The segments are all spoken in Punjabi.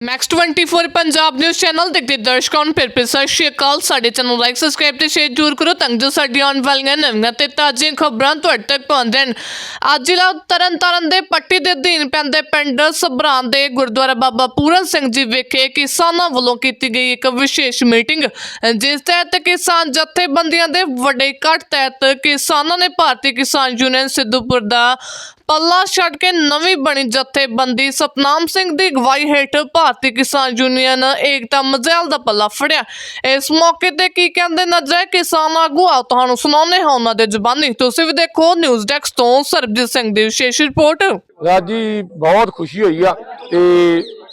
ਮੈਕਸ 24 ਪੰਜਾਬ ਨਿਊਜ਼ ਚੈਨਲ ਦੇਖਦੇ ਦਰਸ਼ਕਾਂ ਨੂੰ ਫਿਰ ਫਿਰ ਸਤਿ ਸ਼੍ਰੀ ਅਕਾਲ। ਸਾਡੇ ਚੈਨਲ ਲਾਈਕ ਸਬਸਕ੍ਰਾਈਬ ਤੇ ਸ਼ੇਅਰ ਜ਼ਰੂਰ ਕਰੋ ਤਾਂ ਜੋ ਸਾਡੀਆਂ ਆਉਣ ਵਾਲੀਆਂ ਨਵੀਆਂ ਤੇ ਤਾਜ਼ੀਆਂ ਖਬਰਾਂ ਤੁਹਾਡੇ ਤੱਕ ਪਹੁੰਚਣ ਅੱਜ ਜ਼ਿਲ੍ਹਾ ਤਰਨਤਾਰਨ ਦੇ ਪੱਟੀ ਦੇ ਅਧੀਨ ਪੈਂਦੇ ਪਿੰਡ ਸਭਰਾਂ ਦੇ ਗੁਰਦੁਆਰਾ ਬਾਬਾ ਪੂਰਨ ਸਿੰਘ ਜੀ ਵਿਖੇ ਕਿਸਾਨਾਂ ਵੱਲੋਂ ਕੀਤੀ ਗਈ ਇੱਕ ਵਿਸ਼ੇਸ਼ ਮੀਟਿੰਗ, ਜਿਸ ਤਹਿਤ ਕਿਸਾਨ ਜਥੇਬੰਦੀਆਂ ਦੇ ਵੱਡੇ ਇਕੱਠ ਤਹਿਤ ਕਿਸਾਨਾਂ ਨੇ ਭਾਰਤੀ ਕਿਸਾਨ ਯੂਨੀਅਨ ਸਿੱਧੂਪੁਰ ਦਾ ਪੱਲਾ ਛੱਡ ਕੇ ਨਵੀਂ ਬਣੀ ਜਥੇਬੰਦੀ, ਸਤਨਾਮ ਸਿੰਘ ਦੀ ਅਗਵਾਈ ਹੇਠ ਭਾਰਤੀ ਕਿਸਾਨ ਯੂਨੀਅਨ ਏਕਤਾ ਮਜ਼ੈਲ ਦਾ ਪੱਲਾ ਫੜਿਆ। ਇਸ ਮੌਕੇ ਤੇ ਕੀ ਕਹਿੰਦੇ ਨਜ਼ਰ ਕਿਸਾਨ ਆਗੂ ਆ ਤੁਹਾਨੂੰ ਸੁਣਾਉਂਦੇ ਹਾਂ ਉਹਨਾਂ ਦੇ ਜ਼ੁਬਾਨੀ। ਤੁਸੀਂ ਵੀ ਦੇਖੋ ਨਿਊਜ਼ ਡੈਸਕ ਤੋਂ ਸਰਬਜੀਤ ਸਿੰਘ ਦੀ ਵਿਸ਼ੇਸ਼ ਰਿਪੋਰਟ। ਰਾਜੀ ਬਹੁਤ ਖੁਸ਼ੀ ਹੋਈ ਆ ਤੇ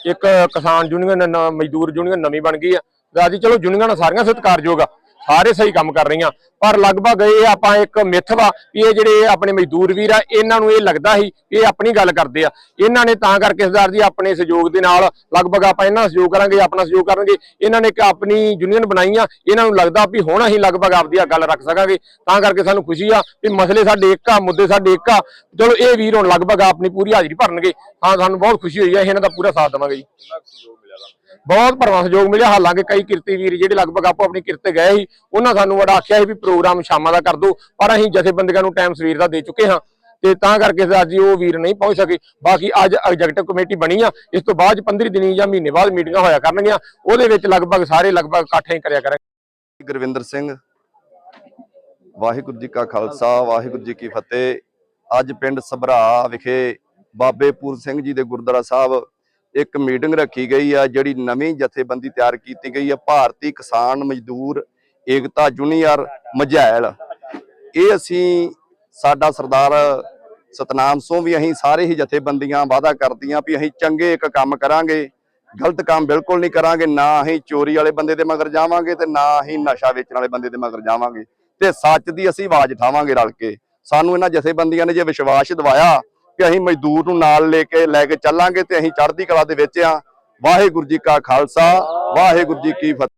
ਇੱਕ ਕਿਸਾਨ ਯੂਨੀਅਨ ਮਜ਼ਦੂਰ ਯੂਨੀਅਨ ਨਵੀਂ ਬਣ ਗਈ ਆ। ਰਾਜੀ ਚਲੋ ਯੂਨੀਅਨ ਸਾਰੀਆਂ ਸਤਿਕਾਰਯੋਗ ਆ। ਸਾਰੇ ਸਹੀ ਕੰਮ ਕਰ ਰਹੀਆਂ। ਪਰ ਲਗਭਗ ਇਹ ਆਪਾਂ ਇੱਕ ਮਿੱਥ ਵਾ ਵੀ ਇਹ ਜਿਹੜੇ ਆਪਣੇ ਮਜ਼ਦੂਰ ਵੀਰ ਆ, ਇਹਨਾਂ ਨੂੰ ਇਹ ਲੱਗਦਾ ਸੀ ਵੀ ਇਹ ਆਪਣੀ ਗੱਲ ਕਰਦੇ ਆ। ਇਹਨਾਂ ਨੇ ਤਾਂ ਕਰਕੇ ਸਰਦਾਰ ਜੀ ਆਪਣੇ ਸਹਿਯੋਗ ਦੇ ਨਾਲ ਲਗਭਗ ਆਪਾਂ ਇਹਨਾਂ ਸਹਿਯੋਗ ਕਰਾਂਗੇ, ਆਪਣਾ ਸਹਿਯੋਗ ਕਰਨਗੇ। ਇਹਨਾਂ ਨੇ ਇੱਕ ਆਪਣੀ ਯੂਨੀਅਨ ਬਣਾਈ ਆ, ਇਹਨਾਂ ਨੂੰ ਲੱਗਦਾ ਵੀ ਹੁਣ ਅਸੀਂ ਲਗਭਗ ਆਪਦੀ ਆ ਗੱਲ ਰੱਖ ਸਕਾਂਗੇ। ਤਾਂ ਕਰਕੇ ਸਾਨੂੰ ਖੁਸ਼ੀ ਆ ਵੀ ਮਸਲੇ ਸਾਡੇ ਇੱਕ ਆ, ਮੁੱਦੇ ਸਾਡੇ ਇੱਕ ਆ। ਚਲੋ, ਇਹ ਵੀਰ ਹੁਣ ਲਗਭਗ ਆਪਣੀ ਪੂਰੀ ਹਾਜ਼ਰੀ ਭਰਨਗੇ। ਹਾਂ, ਸਾਨੂੰ ਬਹੁਤ ਖੁਸ਼ੀ ਹੋਈ ਆ ਇਹਨਾਂ ਦਾ ਪੂਰਾ ਸਾਥ ਦੇਵਾਂਗੇ ਜੀ। ਬਹੁਤ ਭਰਵਾਂ ਸਹਿਯੋਗ ਮਿਲਿਆ। ਹਾਲਾਂਕਿ ਕਈ ਕਿਰਤੀ ਵੀਰ ਜਿਹੜੇ ਲਗਭਗ ਆਪੋ ਆਪਣੀ ਕਿਰਤ ਗਏ ਸੀ, ਉਹਨਾਂ ਸਾਨੂੰ ਬੜਾ ਆਖਿਆ ਸੀ ਵੀ ਪ੍ਰੋਗਰਾਮ ਸ਼ਾਮਾਂ ਦਾ ਕਰ ਦਿਓ ਪਰ ਅਸੀਂ ਜਥੇਬੰਦੀਆਂ ਨੂੰ ਟਾਈਮ ਸਵੇਰ ਦਾ ਦੇ ਚੁੱਕੇ ਹਾਂ ਤੇ ਤਾਂ ਕਰਕੇ ਅੱਜ ਉਹ ਵੀਰ ਨਹੀਂ ਪਹੁੰਚ ਸਕੇ। ਬਾਕੀ ਅੱਜ ਐਗਜ਼ੈਕਟਿਵ ਕਮੇਟੀ ਬਣੀ ਆ, ਇਸ ਤੋਂ ਬਾਅਦ 15 ਦਿਨੀ ਜਾਂ ਮਹੀਨੇ ਬਾਅਦ ਮੀਟਿੰਗਾਂ ਹੋਇਆ ਕਰਨਗੀਆਂ। ਉਹਦੇ ਵਿੱਚ ਲਗਭਗ ਸਾਰੇ ਲਗਭਗ ਇਕੱਠੇ ਹੀ ਕਰਿਆ ਕਰਾਂਗੇ। ਗੁਰਵਿੰਦਰ ਸਿੰਘ, ਵਾਹਿਗੁਰੂ ਜੀ ਕਾ ਖਾਲਸਾ, ਵਾਹਿਗੁਰੂ ਜੀ ਕੀ ਫਤਿਹ। ਅੱਜ ਪਿੰਡ ਸਭਰਾ ਵਿਖੇ ਬਾਬੇ ਪੂਰ ਸਿੰਘ ਜੀ ਦੇ ਗੁਰਦੁਆਰਾ ਸਾਹਿਬ ਇੱਕ ਮੀਟਿੰਗ ਰੱਖੀ ਗਈ ਆ, ਜਿਹੜੀ ਨਵੀਂ ਜਥੇਬੰਦੀ ਤਿਆਰ ਕੀਤੀ ਗਈ ਆ, ਭਾਰਤੀ ਕਿਸਾਨ ਮਜ਼ਦੂਰ ਏਕਤਾ ਜੂਨੀਅਰ ਮਝੈਲ। ਇਹ ਅਸੀਂ ਸਾਡਾ ਸਰਦਾਰ ਸਤਨਾਮ ਸਿੰਘ ਵੀ ਅਸੀਂ ਸਾਰੇ ਹੀ ਜਥੇਬੰਦੀਆਂ ਵਾਅਦਾ ਕਰਦੀਆਂ ਵੀ ਅਸੀਂ ਚੰਗੇ ਇੱਕ ਕੰਮ ਕਰਾਂਗੇ, ਗਲਤ ਕੰਮ ਬਿਲਕੁਲ ਨਹੀਂ ਕਰਾਂਗੇ, ਨਾ ਅਸੀਂ ਚੋਰੀ ਵਾਲੇ ਬੰਦੇ ਦੇ ਮਗਰ ਜਾਵਾਂਗੇ ਤੇ ਨਾ ਅਸੀਂ ਨਸ਼ਾ ਵੇਚਣ ਵਾਲੇ ਬੰਦੇ ਦੇ ਮਗਰ ਜਾਵਾਂਗੇ ਤੇ ਸੱਚ ਦੀ ਅਸੀਂ ਆਵਾਜ਼ ਉਠਾਵਾਂਗੇ ਰਲ ਕੇ। ਸਾਨੂੰ ਇਹਨਾਂ ਜਥੇਬੰਦੀਆਂ ਨੇ ਜੇ ਵਿਸ਼ਵਾਸ ਦਿਵਾਇਆ ਕਿ ਅਸੀਂ ਮਜ਼ਦੂਰ ਨੂੰ ਨਾਲ ਲੈ ਕੇ ਲੈ ਕੇ ਚੱਲਾਂਗੇ ਤੇ ਅਸੀਂ ਚੜ੍ਹਦੀ ਕਲਾ ਦੇ ਵਿੱਚ ਆ ਵਾਹਿਗੁਰੂ ਜੀ ਕਾ ਖਾਲਸਾ, ਵਾਹਿਗੁਰੂ ਜੀ ਕੀ ਫਤਿਹ।